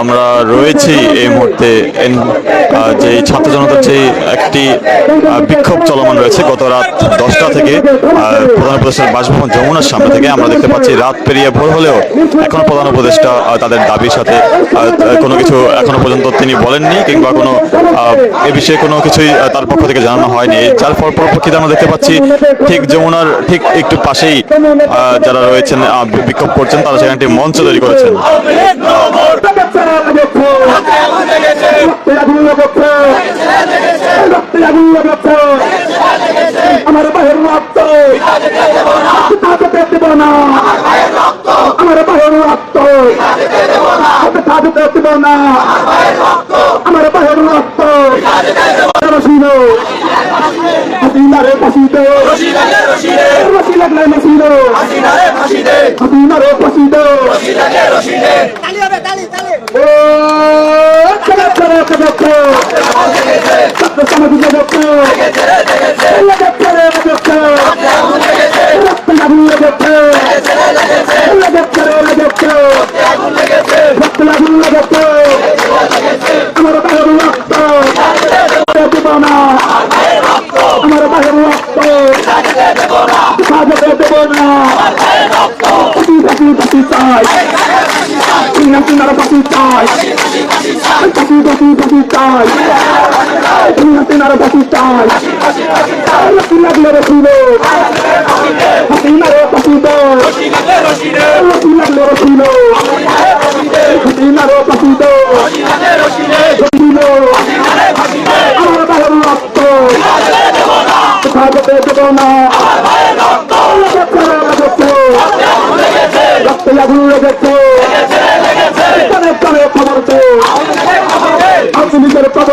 আমরা রয়েছি এই মুহূর্তে যে ছাত্র জনতার যে একটি বিক্ষোভ চলমান রয়েছে, গত রাত দশটা থেকে প্রধান উপদেষ্টার বাসভবন যমুনার সামনে থেকে আমরা দেখতে পাচ্ছি, রাত পেরিয়ে ভোর হলেও এখনও প্রধান উপদেষ্টা তাদের দাবির সাথে কোনো কিছু এখনও পর্যন্ত তিনি বলেননি কিংবা কোনো এ বিষয়ে কোনো কিছুই তার পক্ষ থেকে জানানো হয়নি। যার ফল পরিপ্রেক্ষিতে আমরা দেখতে পাচ্ছি, ঠিক যমুনার ঠিক একটু পাশেই যারা রয়েছেন বিক্ষোভ করছেন, তারা সেখানে একটি মঞ্চ তৈরি করেছেন। আমার বাহের রক্ত দেব না আমার বাহের রক্ত দেব না আমার বাহের রক্ত রসিল হাসিনারে ফাঁসিতে রসি লাগলে নসিল হাসিনারে তালি তালি ও লক্ষ লক্ষ ছাত্র সমাজ চাই হাসিনার ফাঁসি চাই রশি লাগলে রশি হাসিনার ফাঁসি দেয় রশি লাগলে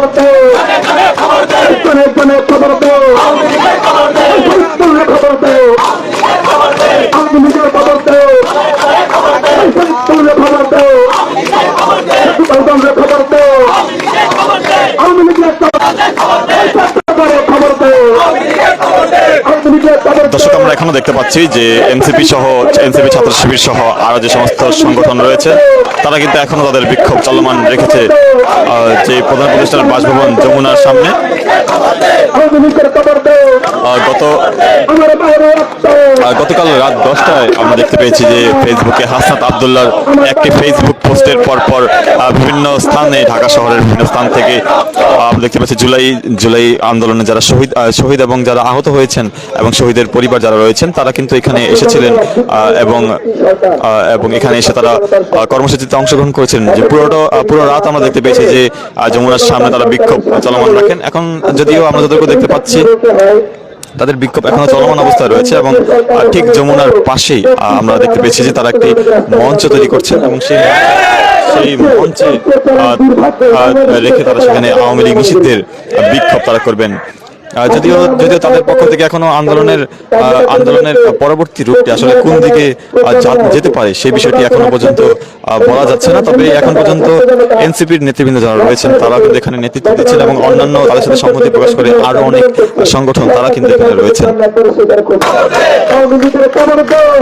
খবর দাও খবর দাও খবর দাও খবর দাও এখনও দেখতে পাচ্ছি যে এনসিপি সহ, এনসিপি ছাত্র শিবির সহ আরও যে সমস্ত সংগঠন রয়েছে, তারা কিন্তু এখনও তাদের বিক্ষোভ চলমান রেখেছে। যে প্রধান প্রতিষ্ঠানের বাসভবন যমুনার সামনে গত গতকাল রাত দশটায় আমরা দেখতে পেয়েছি যে ফেসবুকে হাসনাত আবদুল্লার একটি ফেসবুক পোস্টের পর পর বিভিন্ন স্থানে ঢাকা শহরের বিভিন্ন স্থান থেকে আমরা দেখতে পাচ্ছি জুলাই জুলাই আন্দোলনে যারা শহীদ শহীদ এবং যারা আহত হয়েছেন এবং শহীদের পরিবার যারা রয়েছেন তারা কিন্তু এখানে এসেছিলেন আহ, এবং এবং এখানে এসে তারা কর্মসূচিতে অংশগ্রহণ করেছেন। যে পুরোটা পুরো রাত আমরা দেখতে পেয়েছি যে যমুনার সামনে তারা বিক্ষোভ চলমান রাখেন। এখন যদিও আমরা যতটুকু দেখতে পাচ্ছি। তাদের বিক্ষোভ এখনও চলমান অবস্থায় রয়েছে এবং ঠিক যমুনার পাশেই আমরা দেখতে পেয়েছি যে তারা একটি মঞ্চ তৈরি করছেন এবং সেই সেই মঞ্চে রেখে তারা সেখানে আওয়ামী লীগ নিষিদ্ধের বিক্ষোভ তারা করবেন। যদিও যদিও তাদের পক্ষ থেকে এখনও আন্দোলনের আন্দোলনের পরবর্তী রূপটি আসলে কোন দিকে যেতে পারে সেই বিষয়টি এখনও পর্যন্ত বলা যাচ্ছে না তবে এখন পর্যন্ত এনসিপির নেতৃবৃন্দ যারা রয়েছেন তারা কিন্তু এখানে নেতৃত্ব দিচ্ছেন এবং অন্যান্য তাদের সাথে সংহতি প্রকাশ করে আরও অনেক সংগঠন তারা কিন্তু এখানে রয়েছেন খবর খবর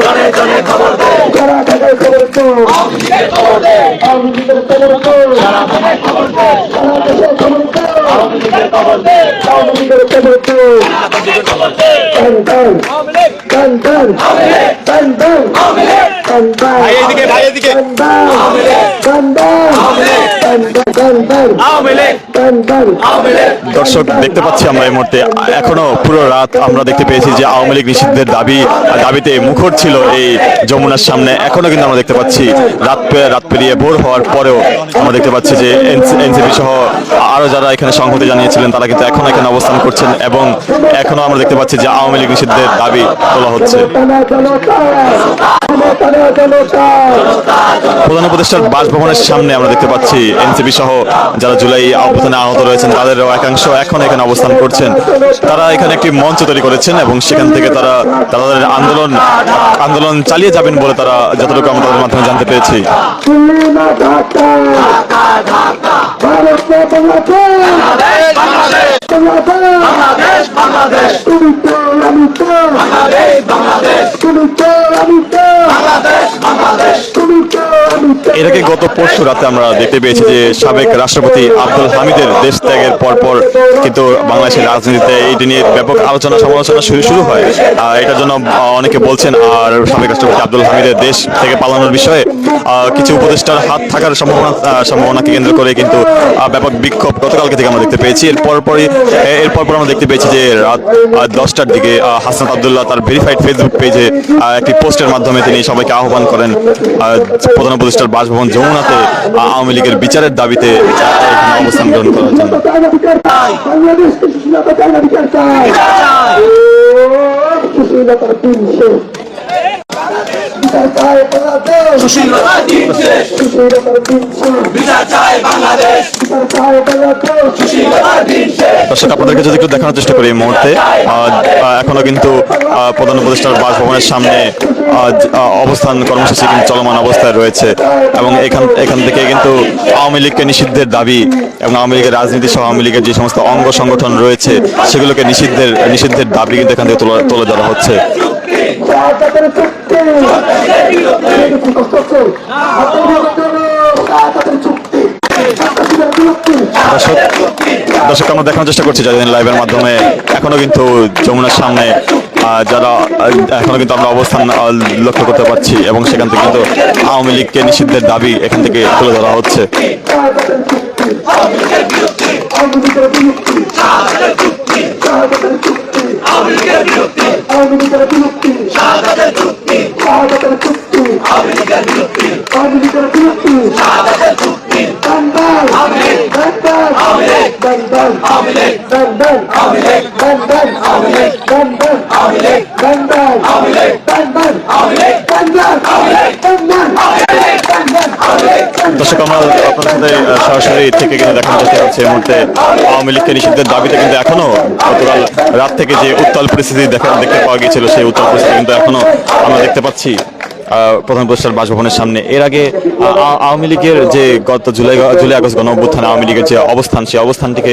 দর্শক দেখতে পাচ্ছি আমরা এই মুহূর্তে এখনও পুরো রাত আমরা দেখতে পেয়েছি যে আওয়ামী লীগ নিষিদ্ধের দাবি দাবিতে মুখর ছিল এই যমুনার সামনে এখনও কিন্তু আমরা দেখতে পাচ্ছি রাত রাত পেরিয়ে ভোর হওয়ার পরেও আমরা দেখতে পাচ্ছি যে এনসিপি সহ আরও যারা এখানে সংহতি জানিয়েছিলেন, তারা কিন্তু এখনও এখানে অবস্থান করছেন এবং এখনও আমরা দেখতে পাচ্ছি যে আওয়ামী লীগ নিষিদ্ধের দাবি তোলা হচ্ছে। প্রধান উপদেষ্টার বাসভবনের সামনে আমরা দেখতে পাচ্ছি এনসিপি সহ যারা জুলাই অভ্যুত্থানে আহত রয়েছেন তাদেরও একাংশ এখন এখানে অবস্থান করছেন। তারা এখানে একটি মঞ্চ তৈরি করেছেন এবং সেখান থেকে তারা তাদের আন্দোলন আন্দোলন চালিয়ে যাবেন বলে তারা যতটুকু আমরা তাদের মাধ্যমে জানতে পেরেছি। বাংলাদেশ বাংলাদেশ। তুমি তো এর আগে গত পরশু রাতে আমরা দেখতে পেয়েছি যে সাবেক রাষ্ট্রপতি আব্দুল হামিদের দেশ ত্যাগের পরপর কিন্তু বাংলাদেশের রাজনীতিতে এইটি নিয়ে ব্যাপক আলোচনা সমালোচনা শুরু শুরু হয়। আর এটার জন্য অনেকে বলছেন আর সাবেক রাষ্ট্রপতি আব্দুল হামিদের দেশ থেকে পালানোর বিষয়ে কিছু উপদেষ্টার হাত থাকার সম্ভাবনা সম্ভাবনাকে কেন্দ্র করে কিন্তু ব্যাপক বিক্ষোভ গতকালকে থেকে আমরা দেখতে পেয়েছি। এরপর পরই এরপর পর আমরা দেখতে পেয়েছি যে রাত দশটার দিকে আহ, হাসনাত আবদুল্লাহ তার ভেরিফাইড ফেসবুক পেজে একটি পোস্টের মাধ্যমে তিনি সবাইকে আহ্বান করেন প্রধান উপদেষ্টার বাসভবন যমুনাতে আওয়ামী লীগের বিচারের দাবিতে অবস্থান গ্রহণ করার জন্য। বিচার দর্শক, আপনাদেরকে যদি একটু দেখানোর চেষ্টা করি এই মুহূর্তে এখনও কিন্তু প্রধান উপদেষ্টার বাসভবনের সামনে অবস্থান কর্মসূচি কিন্তু চলমান অবস্থায় রয়েছে এবং এখান এখান থেকে কিন্তু আওয়ামী লীগকে নিষিদ্ধের দাবি এবং আওয়ামী লীগের রাজনীতি সহ আওয়ামী লীগের যে সমস্ত অঙ্গ সংগঠন রয়েছে, সেগুলোকে নিষিদ্ধের নিষিদ্ধের দাবি কিন্তু এখান থেকে তুলে ধরা হচ্ছে। দর্শক আমরা দেখানোর চেষ্টা করছি যাদের লাইভের মাধ্যমে। এখনও কিন্তু যমুনার সামনে যারা এখনও কিন্তু আমরা অবস্থান লক্ষ্য করতে পারছি এবং সেখান থেকে কিন্তু আওয়ামী লীগকে নিষিদ্ধের দাবি এখান থেকে তুলে ধরা হচ্ছে। আওয়ামী লীগের চুক্তি আওয়ামী লীগের বিলুপ্তি আওয়ামী লীগের বিলুপ্তি শাহাদাতের চুক্তি শাহাদাতের চুক্তি আওয়ামী লীগের বিলুপ্তি আওয়ামী লীগের বিলুপ্তি শাহাদাতের চুক্তি বান্দাল আওয়ামী লীগ বান্দাল আওয়ামী লীগ বান্দাল আওয়ামী লীগ বান্দাল আওয়ামী লীগ বান্দাল আওয়ামী লীগ বান্দাল আওয়ামী লীগ বান্দাল আওয়ামী লীগ বান্দাল আওয়ামী লীগ বান্দাল আওয়ামী লীগ বান্দাল আওয়ামী লীগ বান্দাল আওয়ামী লীগ দর্শক, আমরা আপনার সাথে সরাসরি থেকে কিন্তু দেখানো চেষ্টা করছি এই মুহূর্তে আওয়ামী লীগকে নিষিদ্ধের দাবিতে কিন্তু এখনও গতকাল রাত থেকে যে উত্তাল পরিস্থিতি দেখা দেখতে পাওয়া গিয়েছিল, সেই উত্তাল পরিস্থিতি কিন্তু এখনও আমরা দেখতে পাচ্ছি। প্রধান উপদেষ্টার বাসভবনের সামনে। এর আগে আওয়ামী লীগের যে গত জুলাই জুলাই আগস্ট গণ অভ্যুত্থানে আওয়ামী লীগের যে অবস্থান, সেই অবস্থানটিকে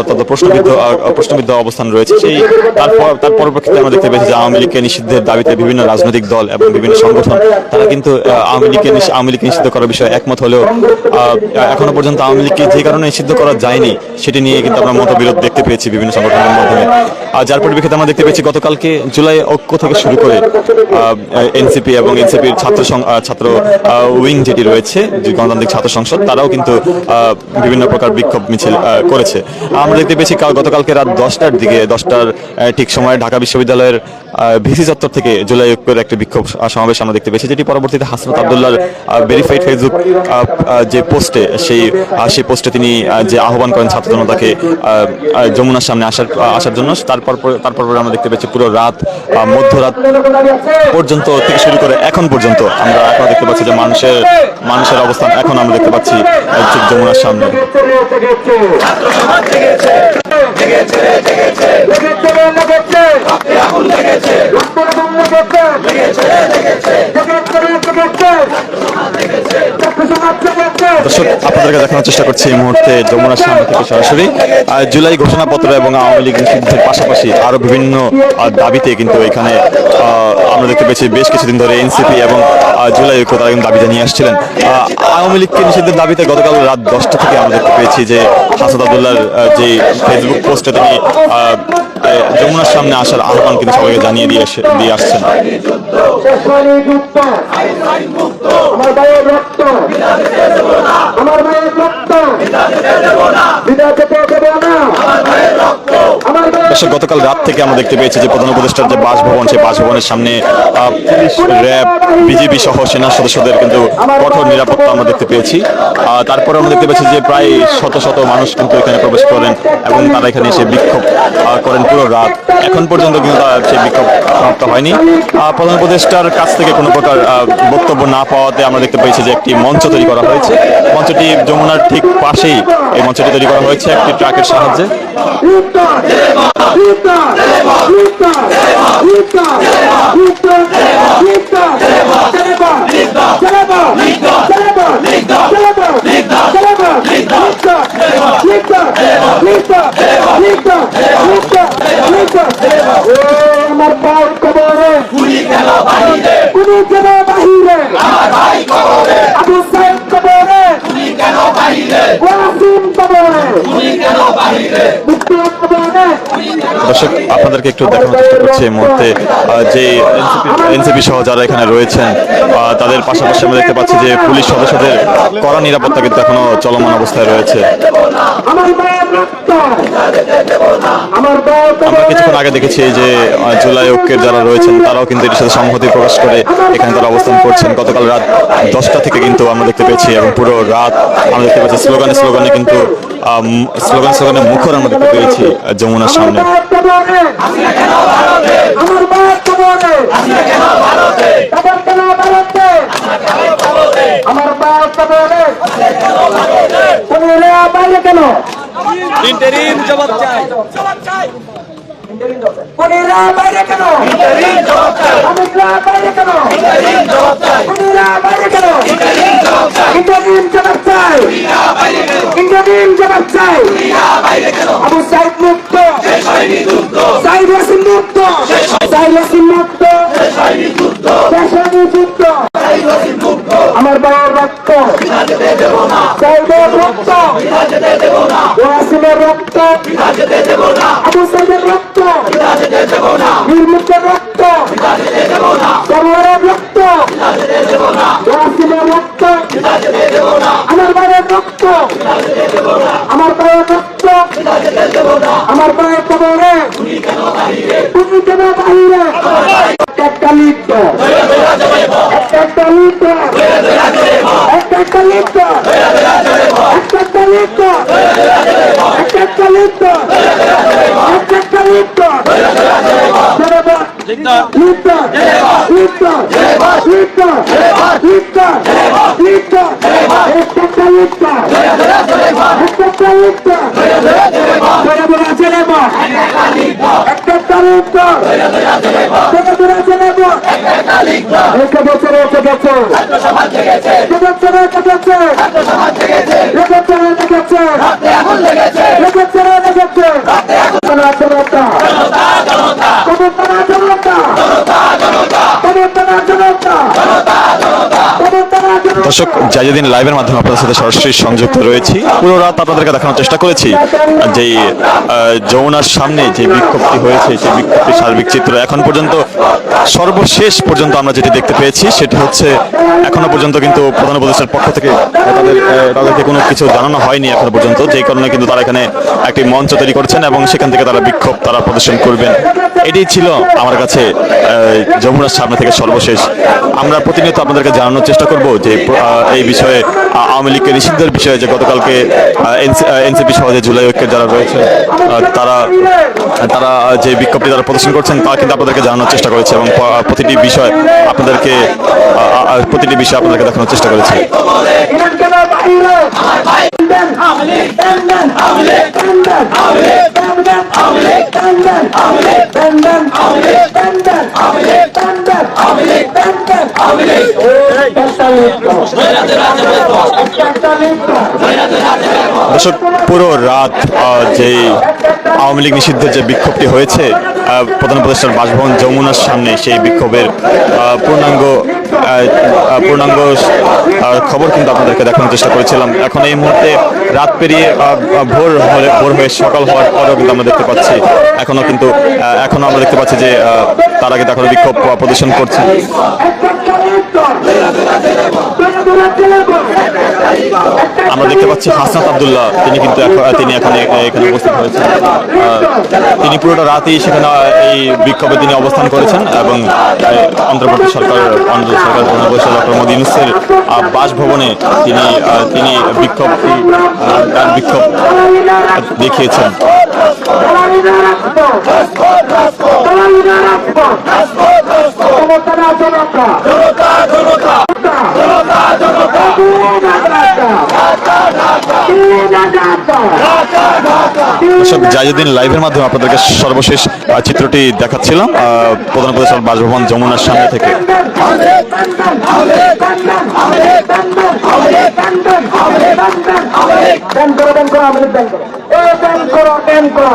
অত্যন্ত প্রশ্নবিদ্ধ প্রশ্নবিদ্ধ অবস্থান রয়েছে। সেই, তারপর, তার পরবর্তীতে আমরা দেখতে পেয়েছি যে আওয়ামী লীগকে নিষিদ্ধের দাবিতে বিভিন্ন রাজনৈতিক দল এবং বিভিন্ন সংগঠন, তারা কিন্তু আওয়ামী লীগকে আওয়ামী লীগকে নিষিদ্ধ করার বিষয়ে একমত হলেও এখনও পর্যন্ত আওয়ামী লীগকে যে কারণে নিষিদ্ধ করা যায়নি, সেটি নিয়ে কিন্তু আমরা মতবিরোধ দেখতে পেয়েছি বিভিন্ন সংগঠনের মাধ্যমে। আর যার পরিপ্রেক্ষিতে আমরা দেখতে পেয়েছি গতকালকে জুলাই ঐক্য থেকে শুরু করে এনসিপি এবং এনসিপির ছাত্র ছাত্র উইং যেটি রয়েছে, যে গণতান্ত্রিক ছাত্র সংসদ, তারাও কিন্তু বিভিন্ন প্রকার বিক্ষোভ মিছিল করেছে। আমরা দেখতে পেয়েছি কাল- গতকালকে রাত দশটার দিকে, দশটার ঠিক সময়ে ঢাকা বিশ্ববিদ্যালয়ের ভিসি চত্বর থেকে জুলাই ঐক্যের একটি বিক্ষোভ সমাবেশ আমরা দেখতে পেয়েছি, যেটি পরবর্তীতে হাসনাত আবদুল্লাহর ভেরিফাইড ফেসবুক যে পোস্টে, সেই সেই পোস্টে তিনি যে আহ্বান করেন ছাত্র জনতাকে যমুনার সামনে আসার আসার জন্য, তারপর তারপর পরে আমরা দেখতে পেয়েছি পুরো রাত মধ্যরাত পর্যন্ত থেকে শুরু করে এখন পর্যন্ত আমরা এখন দেখতে পাচ্ছি যে মানুষের মানুষের অবস্থান এখন আমরা দেখতে পাচ্ছি ঠিক যমুনার সামনে। দর্শক আপনাদেরকে দেখানোর চেষ্টা করছি এই মুহূর্তে যমুনার সামনে থেকে সরাসরি। জুলাই ঘোষণাপত্র এবং আওয়ামী লীগ নিষিদ্ধের পাশাপাশি আরও বিভিন্ন দাবিতে কিন্তু এখানে আমরা দেখতে পেয়েছি বেশ কিছুদিন ধরে এনসিপি এবং জুলাই ঐক্য তারা কিন্তু দাবি জানিয়ে আসছিলেন। আওয়ামী লীগকে নিষিদ্ধের দাবিতে গতকাল রাত দশটা থেকে আমরা দেখতে পেয়েছি যে হাসাদ আবদুল্লাহর আহ, যে ফেসবুক পোস্টে তিনি যমুনার সামনে আসার আহ্বান কিন্তু সবাইকে জানিয়ে দিয়ে দিয়ে আসছেন। আমার গতকাল রাত থেকে আমরা দেখতে পেয়েছি যে প্রধান উপদেষ্টার যে বাসভবন, সেই বাসভবনের সামনে পুলিশ র্যাব বিজেপি সহ সেনা সদস্যদের কিন্তু কঠোর নিরাপত্তা আমরা দেখতে পেয়েছি। তারপরে আমরা দেখতে পেয়েছি যে প্রায় শত শত মানুষ কিন্তু এখানে প্রবেশ করেন এবং তারা এখানে এসে বিক্ষোভ করেন। পুরো রাত এখন পর্যন্ত কিন্তু সেই বিক্ষোভ সমাপ্ত হয়নি প্রধান উপদেষ্টার কাছ থেকে কোনো প্রকার বক্তব্য না পাওয়াতে আমরা দেখতে পেয়েছি যে একটি মঞ্চ তৈরি করা হয়েছে মঞ্চটি যমুনার ঠিক পাশেই এই মঞ্চটি তৈরি করা হয়েছে একটি ট্রাকের সাহায্যে Luta! Luta! Luta! Luta! Luta! Luta! Celeba! Celeba! Celeba! Celeba! Celeba! Luta! Luta! Luta! Luta! Luta! Luta! ও আমার ভাই কবরে গুলি কেন বাহিরে কোন কেন বাহিরে আমার ভাই কবরে আবু সাইদ ওয়াসিম কবরে মুক্তি কবরে দর্শক, আপনাদেরকে একটু দেখানোর চেষ্টা করছি এই মুহূর্তে যে এনসিপি সহ যারা এখানে রয়েছেন তাদের পাশাপাশি আমরা দেখতে পাচ্ছি যে পুলিশ সদস্যদের কড়া নিরাপত্তা কিন্তু এখনও চলমান অবস্থায় রয়েছে। আমার কিছুক্ষণ আগে দেখেছি যে জুলাই ঐক্যের যারা রয়েছেন, তারাও কিন্তু এর সাথে সংহতি প্রকাশ করে এখানে তারা অবস্থান করছেন। গতকাল রাত দশটা থেকে কিন্তু আমরা দেখতে পেয়েছি, এবং পুরো রাত আমরা দেখতে পাচ্ছি, স্লোগানে স্লোগানে কিন্তু স্লোগান স্লোগানে মুখর আমরা দেখতে পেয়েছি যমুনার সামনে। আমার বাইরে কেন? জবাব চাই জবাব চাই। ইন্টারিম দরকার কেন? ইন্টারিম দরকার খুনিরা কেন? ইন্টারিম দরকার চাই। খুনিরা বাইরে চাই। খুনিরা মুক্ত। শেষ হয়নি মুক্ত। সাইদ ওয়াসিম মুক্ত। শেষ মুক্ত। আমার বাবার রক্ত। বিনাজেতে দেব না। রক্ত। বিনাজেতে রক্ত। রক্ত। আমার বাবার কবরে তুমি কেন বাহিরে একটা লিপ্ত একটা একটা লিপ্ত একটা একটা লিপ্ত একটা একটা লিপ্ত একটা একটা লিপ্ত একটা একটা লিপ্ত লিপ্ত লিপ্ত লিপ্ত লিপ্ত লিপ্ত লিপ্ত একটা একটা লিপ্ত এক বছর এক বছর দু বছর এক বছর এক বছর এক বছর দর্শক জাইজুদ্দিন লাইভের মাধ্যমে আপনাদের সাথে সরাসরি সংযুক্ত রয়েছি। পুরো রাত আপনাদেরকে দেখানোর চেষ্টা করেছি। যে যমুনার সামনে যে বিক্ষোভটি হয়েছে, সেই বিক্ষোভটির সার্বিক চিত্র এখন পর্যন্ত, সর্বশেষ পর্যন্ত আমরা যেটি দেখতে পেয়েছি, সেটি হচ্ছে এখনও পর্যন্ত কিন্তু প্রধান উপদেষ্টার পক্ষ থেকে তাদের তাদেরকে কোনো কিছু জানানো হয়নি এখনও পর্যন্ত যেই কারণে কিন্তু তারা এখানে একটি মঞ্চ তৈরি করছেন এবং সেখান থেকে তারা বিক্ষোভ তারা প্রদর্শন করবেন। এটাই ছিল আমার কাছে যমুনার সামনে থেকে সর্বশেষ। আমরা প্রতিনিয়ত আপনাদেরকে জানানোর চেষ্টা করব যে এই বিষয়ে আওয়ামী লীগকে নিষিদ্ধের বিষয়ে যে গতকালকে এনসিপি সহ যে জুলাই ঐক্যের যারা রয়েছে তারা তারা যে বিক্ষোভটি তারা প্রদর্শন করছেন, তা কিন্তু আপনাদেরকে জানানোর চেষ্টা করেছে এবং প্রতিটি বিষয় আপনাদেরকে প্রতিটি বিষয় আপনাদেরকে দেখানোর চেষ্টা করেছে। বাহিরে টান্ডন টান্ডন টান্ডন দর্শক পুরো রাত যেই আওয়ামী লীগ নিষিদ্ধের যে বিক্ষোভটি হয়েছে প্রধান উপদেষ্টার বাসভবন যমুনার সামনে সেই বিক্ষোভের পূর্ণাঙ্গ পূর্ণাঙ্গ খবর কিন্তু আপনাদেরকে দেখানোর চেষ্টা করেছিলাম। এখন এই মুহূর্তে রাত পেরিয়ে ভোর হলে ভোর হয়ে সকাল হওয়ার পরেও কিন্তু আমরা দেখতে পাচ্ছি এখনও কিন্তু আহ, এখনও আমরা দেখতে পাচ্ছি যে তার আগে কিন্তু বিক্ষোভ প্রদর্শন করছে। আমরা দেখতে পাচ্ছি হাসনাত আবদুল্লাহ। তিনি কিন্তু তিনি এখানে এখানে উপস্থিত হয়েছেন। তিনি পুরোটা রাতেই সেখানে এই বিক্ষোভে তিনি অবস্থান করেছেন এবং অন্ধ্রপ্রদেশ সরকার অন্তর্বর্তী সরকার প্রধান ডক্টর মোদী ইউনুসের বাসভবনে তিনি তিনি বিক্ষোভটি তার বিক্ষোভ দেখিয়েছেন। দর্শক জাইজুদ্দিন লাইভের মাধ্যমে আপনাদেরকে সর্বশেষ চিত্রটি দেখাচ্ছিলাম প্রধান উপদেষ্টার বাসভবন যমুনার সামনে থেকে। করো।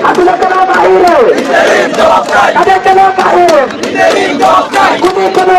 চাই আপনি কেন উনি কেন